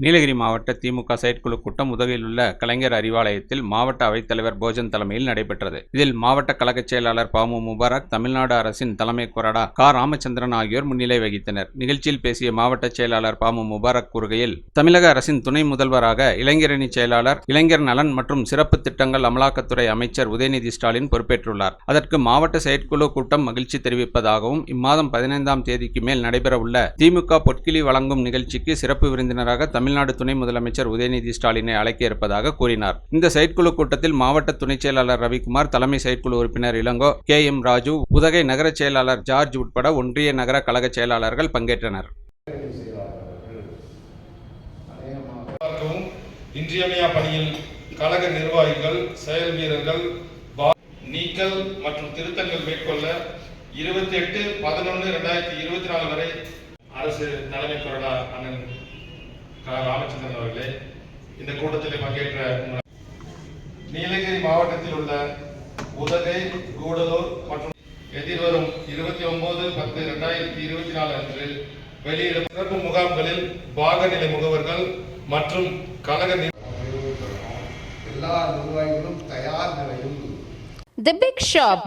நீலகிரி மாவட்ட திமுக செயற்குழு கூட்டம் உதவியில் உள்ள கலைஞர் அறிவாலயத்தில் மாவட்ட அவைத்தலைவர் போஜன் தலைமையில் நடைபெற்றது. இதில் மாவட்ட கழகச் செயலாளர் பாமு முபாரக் தமிழ்நாடு அரசின் தலைமை கொறடா கா. ராமச்சந்திரன் ஆகியோர் முன்னிலை வகித்தனர். நிகழ்ச்சியில் பேசிய மாவட்ட செயலாளர் பாமு முபாரக் கூறுகையில் தமிழக அரசின் துணை முதல்வராக இளைஞரணி செயலாளர் இளைஞர் நலன் மற்றும் சிறப்பு திட்டங்கள் அமலாக்கத்துறை அமைச்சர் உதயநிதி ஸ்டாலின் பொறுப்பேற்றுள்ளார். அதற்கு மாவட்ட செயற்குழு கூட்டம் மகிழ்ச்சி தெரிவிப்பதாகவும் இம்மாதம் பதினைந்தாம் தேதிக்கு மேல் நடைபெறவுள்ள திமுக பொற்கிளி வழங்கும் நிகழ்ச்சிக்கு சிறப்பு விருந்தினராக தமிழ்நாடு துணை முதலமைச்சர் உதயநிதி ஸ்டாலினை அழைக்க இருப்பதாக கூறினார். இந்த செயற்குழு கூட்டத்தில் மாவட்ட துணைச் செயலாளர் ரவிக்குமார் தலைமை செயற்குழு உறுப்பினர் இளங்கோ கே எம் ராஜு உதகை நகர செயலாளர் ஜார்ஜ் உட்பட ஒன்றிய நகர கழக செயலாளர்கள் பங்கேற்றனர். இன்றியமையா பணியில் கழக நிர்வாகிகள் செயல் வீரர்கள் நீக்கல் மற்றும் திருத்தங்கள் மேற்கொள்ள இருபத்தி எட்டு பதினொன்று ரெண்டாயிரத்தி இருபத்தி நாலு வரை அரசு தலைமை கொறடா அண்ணன் ராமச்சந்திரன் அவர்களே இந்த கூட்டத்தில் பங்கேற்ற நீலகிரி மாவட்டத்தில் உள்ள உதகை கூடலூர் மற்றும் எதிர்வரும் இருபத்தி ஒன்பது பத்து ரெண்டாயிரத்தி இருபத்தி நாலு அன்று வெளியிட சிறப்பு முகாம்களில் பாகநிலை முகவர்கள் மற்றும் கழக எல்லா நிர்வாகிகளும் தயார் நிலையில் தி பிக் ஷாப்